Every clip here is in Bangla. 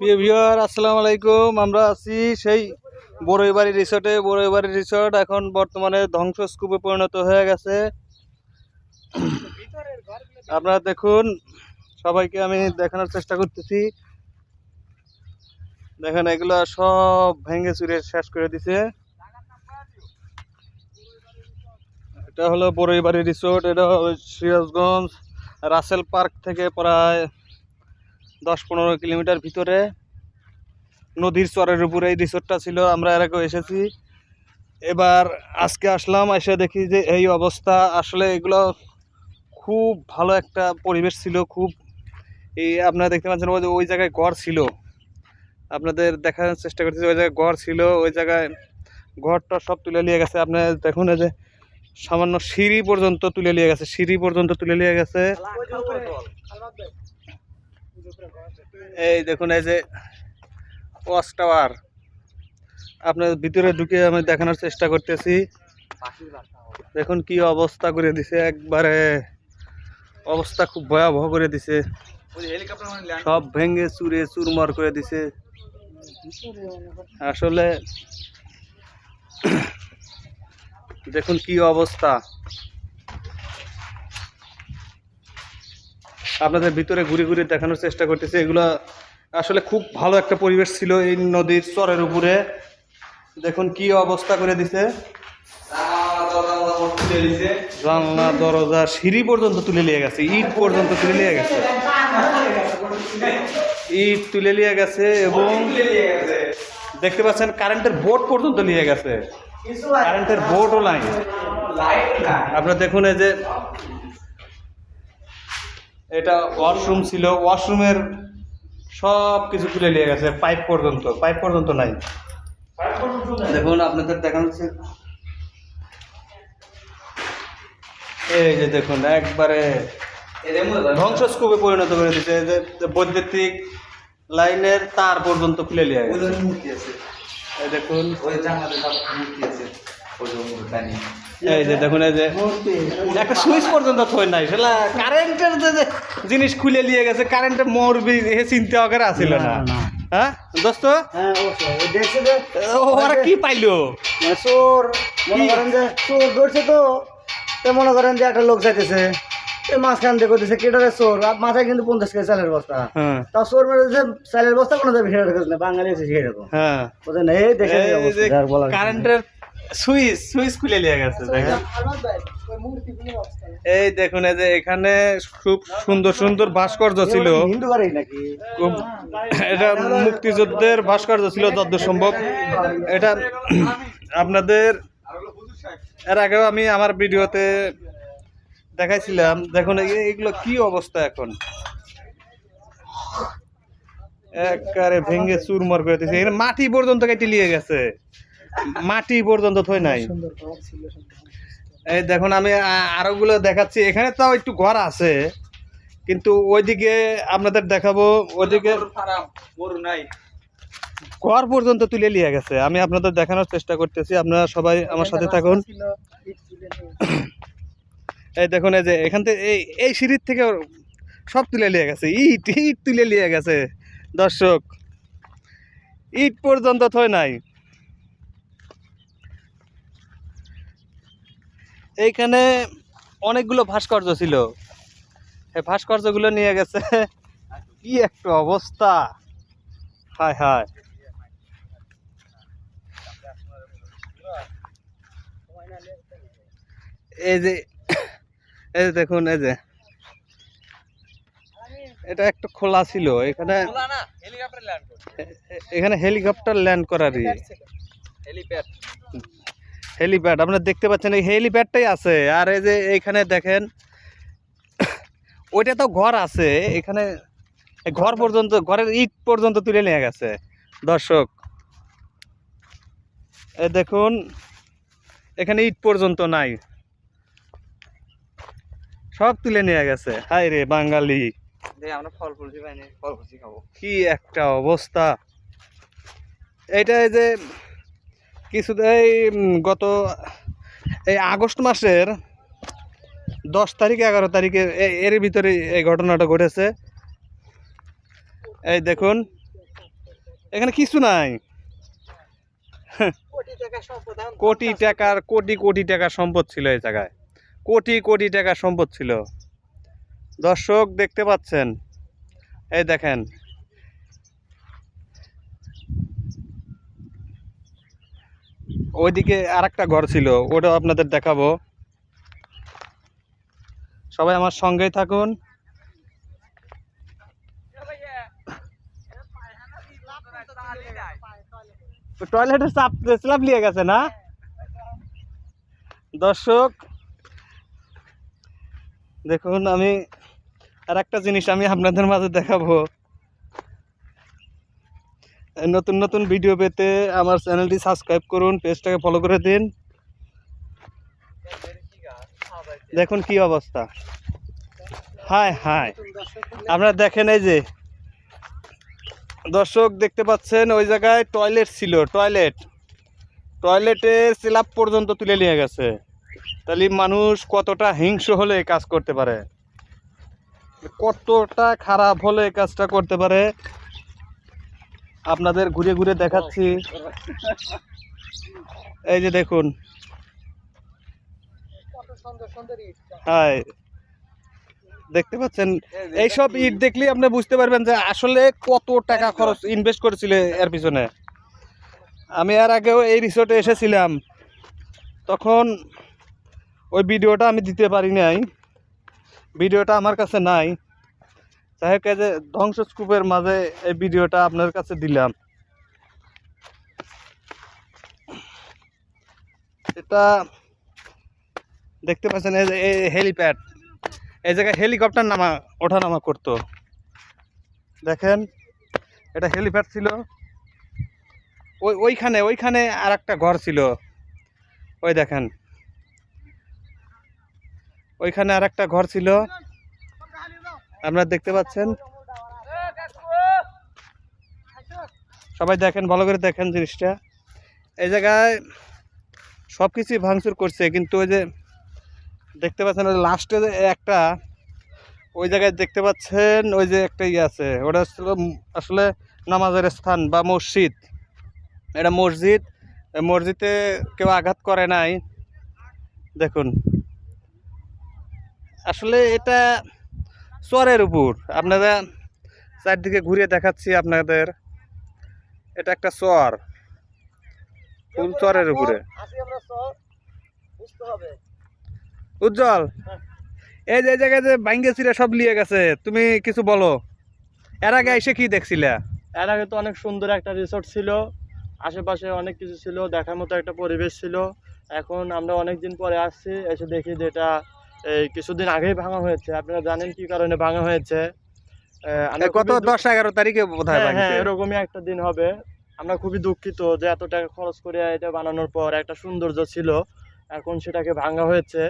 প্রিয় আসসালামু আলাইকুম। আমরা আছি সেই বড়ইবাড়ি রিসোর্টে। বড়ইবাড়ি রিসোর্ট এখন বর্তমানে ধ্বংসস্তূপে পরিণত হয়ে গেছে। আপনারা দেখুন, সবাইকে আমি দেখানোর চেষ্টা করতেছি। দেখেন, এগুলা সব ভেঙে চুরে শেষ করে দিছে। এটা হলো বড়ইবাড়ি রিসোর্ট, এটা সিরাজগঞ্জ, রাসেল পার্ক থেকে প্রায় দশ পনেরো কিলোমিটার ভিতরে নদীর চরের উপরে এই রিসোর্টটা ছিল, আমরা এর আগেও এসেছি। এবার আজকে আসলাম, এসে দেখি যে এই অবস্থা। আসলে এগুলো খুব ভালো একটা পরিবেশ ছিল, খুব এই আপনারা দেখতে পাচ্ছেন ওই যে ওই জায়গায় গড় ছিল। আপনাদের দেখার চেষ্টা করতেছি ওই জায়গায় গড় ছিল, ওই জায়গায় ঘরটা সব তুলে নিয়ে গেছে। আপনার দেখুন যে সামান্য সিঁড়ি পর্যন্ত তুলে নিয়ে গেছে, সিঁড়ি পর্যন্ত তুলে নিয়ে গেছে। এই দেখুন, এই যে ওয়াচ টাওয়ার। আপনার ভিতরে ঢুকে আমি দেখানোর চেষ্টা করতেছি। দেখুন কি অবস্থা করে দিছে, একবারে অবস্থা খুব ভয়াবহ করে দিছে। সব ভেঙে চুরে চুরমার করে দিছে। আসলে দেখুন কি অবস্থা। আপনাদের ভিতরে ঘুরে ঘুরে দেখানোর চেষ্টা করতেছি। এগুলো আসলে খুব ভালো একটা পরিবেশ ছিল এই নদীর চরের উপরে। দেখুন কি অবস্থা করে দিছে। জানলা, দরজা, সিঁড়ি পর্যন্ত তুলে নিয়ে গেছে, ইট পর্যন্ত তুলে নিয়ে গেছে। ইট তুলে নিয়ে গেছে এবং দেখতে পাচ্ছেন কারেন্টের বোর্ড পর্যন্ত নিয়ে গেছে। কারেন্টের বোর্ডও নাই। আপনারা দেখুন এই যে এটা ওয়াশরুম ছিল। ওয়াশরুমের সব কিছু তুলে নিয়ে গেছে পাইপ পর্যন্ত। পাইপ পর্যন্ত নাই। দেখুন আপনাদের দেখানো হচ্ছে। এই যে দেখুন একবারে ধ্বংসস্তূপে পরিণত করে দিচ্ছে বৈদ্যুতিক লাইনের তার পর্যন্ত খুলে নিয়ে গেছে। দেখুন। এই যে দেখুন এই যে একটা সুইচ পর্যন্ত থই নাই সেটা কারেন্টের যে জিনিস খুলে নিয়ে গেছে কারেন্টের মরবি এ চিন্তা করে আসিল না। হ্যাঁ দোস্ত ওরা কি পাইলো? মানে চোর মনে করেন যে চোর ধরছে তো তো মনে করেন যে একটা লোক যাইতেছে মাঝখান দিয়ে করতেছে কেটারে চোর? আর মাথায় কিন্তু পঞ্চাশ কেজি চালের বস্তা। হ্যাঁ। তা চোর মেরেছে চালের বস্তা কোনো যাবে না বাঙালি ঘিরে রাখো হ্যাঁ। এই দেখে। কারেন্টের সুইচ সুইচ খুলে নিয়ে গেছে দেখেন। এই দেখুন এই যে এখানে খুব সুন্দর সুন্দর ভাস্কর্য ছিল। এটা মুক্তিযুদ্ধের ভাস্কর্য ছিল যতদূর সম্ভব এটা আপনাদের এর আগেও আমি আমার ভিডিওতে দেখাইছিলাম। দেখুন এগুলো কি অবস্থা এখন? একবারে ভেঙে চুরমার করে দিয়েছে। এখানে মাটি পর্যন্ত কেটে নিয়ে গেছে। মাটি পর্যন্ত থই নাই। এই দেখুন আমি আরোগুলো দেখাচ্ছি। এখানে তাও একটু ঘর আছে কিন্তু ওইদিকে আপনাদের দেখাবো ওইদিকে ঘর পর্যন্ত তুলে নিয়ে গেছে। আমি আপনাদের দেখানোর চেষ্টা করতেছি আপনারা সবাই আমার সাথে থাকুন। এই দেখুন এই যে এখান থেকে এই এই সিঁড়ির থেকে সব তুলে নিয়ে গেছে। ইট ইট তুলে নিয়ে গেছে দর্শক। ইট পর্যন্ত থই নাই। এইখানে অনেকগুলো ভাস্কর্য ছিল। এই ভাস্কর্যগুলো নিয়ে গেছে। কি একটা অবস্থা। হায় হায়। এই যে এই যে দেখুন এই যে। এটা একটু খোলা ছিল। এখানে এখানে হেলিকপ্টার ল্যান্ড করারই। হেলিপ্যাড আপনারা দেখতে পাচ্ছেন এই হেলিপ্যাডটাই আছে। আর এই যে এইখানে দেখেন ওইটা তো ঘর আছে এখানে ঘর পর্যন্ত ঘরের ইট পর্যন্ত তুলে নিয়ে গেছে। দর্শক এ দেখুন এখানে ইট পর্যন্ত নাই। সব তুলে নিয়ে গেছে। হায় রে বাঙালি। আমরা ফল ফুলছি পাইনি ফল ফুলছি খাব। কি একটা অবস্থা। এটা এই যে কিছু এই গত এই আগস্ট মাসের দশ তারিখ এগারো তারিখে এর ভিতরে এই ঘটনাটা ঘটেছে। এই দেখুন এখানে কিছু নাই। কোটি টাকার কোটি কোটি টাকার সম্পদ ছিল এই জায়গায়। কোটি কোটি টাকার সম্পদ ছিল। দর্শক দেখতে পাচ্ছেন এই দেখেন ওইদিকে আর একটা ঘর ছিল, ওটাও আপনাদের দেখাবো। সবাই আমার সঙ্গেই থাকুন। টয়লেটের চাপ, স্ল্যাব নিয়ে গেছে না? দর্শক, দেখুন আমি আর একটা জিনিস আমি আপনাদের মাঝে দেখাবো। নতুন নতুন ভিডিও পেতে আমার চ্যানেলটি সাবস্ক্রাইব করুন, পেজটাকে ফলো করে দিন। দেখুন কি অবস্থা। হায় হায়। আপনারা দেখেন এই যে, দর্শক দেখতে পাচ্ছেন, ওই জায়গায় টয়লেট ছিল টয়লেট টয়লেটের স্ল্যাব পর্যন্ত তুলে নিয়ে গেছে। তাহলে মানুষ কতটা হিংস্র হলে কাজ করতে পারে? কতটা খারাপ হলে কাজটা করতে পারে? আপনাদের ঘুরে ঘুরে দেখাচ্ছি। এই যে দেখুন। হাই। দেখতে পাচ্ছেন? এইসব ইট দেখলেই আপনি বুঝতে পারবেন যে আসলে কত টাকা খরচ ইনভেস্ট করেছিল এর পিছনে। আমি আর আগেও এই রিসোর্টে এসেছিলাম। তখন ওই ভিডিওটা আমি দিতে পারি নাই। ভিডিওটা আমার কাছে নাই। যাই হোক যে ধ্বংসস্তূপের মাঝে এই ভিডিওটা আপনার কাছে দিলাম। এটা দেখতে পাচ্ছেন, এই যে এই হেলিপ্যাড। এই জায়গায় হেলিকপ্টার নামা ওঠা নামা করতো। দেখেন, এটা হেলিপ্যাড ছিল। ওই, ওইখানে ওইখানে আর একটা ঘর ছিল। ওই দেখেন। ওইখানে আর একটা ঘর ছিল। আপনারা দেখতে পাচ্ছেন? সবাই দেখেন, ভালো করে দেখেন জিনিসটা। এই জায়গায় সব কিছুই ভাঙচুর করছে, কিন্তু ওই যে দেখতে পাচ্ছেন, ওই লাস্টে একটা, ওই জায়গায় দেখতে পাচ্ছেন, ওই যে একটা ইয়ে আছে, ওটা আসলে নামাজের স্থান বা মসজিদ। এটা মসজিদ মসজিদে কেউ আঘাত করে নাই। দেখুন। আসলে এটা চরের উপর। আপনারা চারদিকে ঘুরিয়ে দেখাচ্ছি আপনাদের। এটা একটা চর। ফুল চরের উপরে। উজ্জ্বল। এই যে জায়গায় যে ভাঙ্গে ছিল সব লিয়ে গেছে। তুমি কিছু বলো। এর আগে এসে কি দেখছিলে? এর আগে তো অনেক সুন্দর একটা রিসোর্ট ছিল। আশেপাশে অনেক কিছু ছিল, দেখার মতো একটা পরিবেশ ছিল। এখন আমরা অনেক দিন পরে আসছি, এসে দেখি যে এটা এই কিছুদিন আগেই ভাঙা হয়েছে। আপনারা জানেন কি কারণে ভাঙা হয়েছে? গত দশ এগারো তারিখে বোধ হয় হ্যাঁ, এরকমই একটা দিন হবে। আমরা খুবই দুঃখিত যে এত টাকা খরচ করে এটা বানানোর পর একটা সৌন্দর্য ছিল। এখন সেটাকে ভাঙা হয়েছে।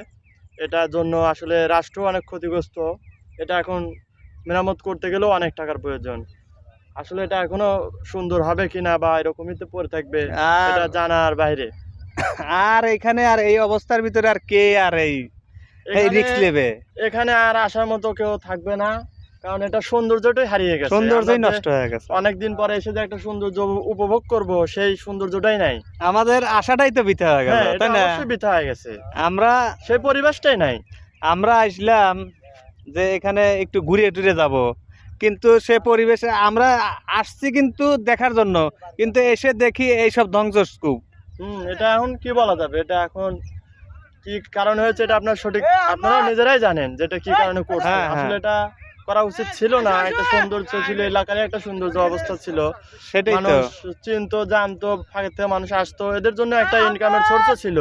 এটার জন্য আসলে রাষ্ট্র অনেক ক্ষতিগ্রস্ত। এটা এখন মেরামত করতে গেলেও অনেক টাকার প্রয়োজন। আসলে এটা এখনও সুন্দর হবে কিনা বা এরকমই তো পড়ে থাকবে এটা জানার বাইরে। আর এখানে আর এই অবস্থার ভিতরে আর কে আর এই এই এখানে- নেবে। এখানে আর আসার মতো কেউ থাকবে না কারণ এটা সৌন্দর্যটাই হারিয়ে গেছে। সৌন্দর্যই নষ্ট হয়ে গেছে। অনেকদিন পরে এসে যে একটা সৌন্দর্য উপভোগ করব সেই সৌন্দর্যটাই নাই। আমাদের আশাটাই তো বিতে হয়ে গেল হ্যাঁ তাই না? বৃথা হয়ে গেছে। আমরা সেই পরিবেশটাই নাই। আমরা আসলাম যে এখানে একটু ঘুরে টুরে যাব কিন্তু সে পরিবেশে আমরা আসছি কিন্তু দেখার জন্য কিন্তু এসে দেখি এইসব ধ্বংসস্তূপ। হুম এটা এখন কি বলা যাবে? এটা এখন কি কারণে হয়েছে এটা আপনার সঠিক আপনারা নিজেরাই জানেন যেটা কি কারণে করছে। হ্যাঁ, হ্যাঁ। আসলে এটা করা উচিত ছিল না একটা সৌন্দর্য ছিল এলাকার একটা সৌন্দর্য অবস্থা ছিল। সেটাই তো। মানুষ চিনতো জানতো ফাঁকের থেকে মানুষ আসতো এদের জন্য একটা ইনকামের সোর্স ছিল।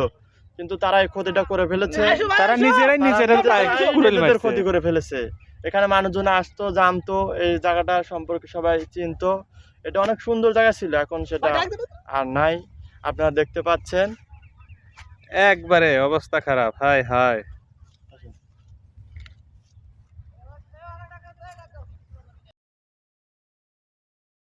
কিন্তু তারা এই ক্ষতিটা করে ফেলেছে। তারা নিজেরাই তারা নিজেরা নিজেরাই নিজেদের ক্ষতি করে ফেলেছে। এখানে মানুষজন আসতো জানতো এই জায়গাটা সম্পর্কে সবাই চিনতো। এটা অনেক সুন্দর জায়গা ছিল এখন সেটা আর নাই। আপনারা দেখতে পাচ্ছেন। একবারে অবস্থা খারাপ হায় হায়।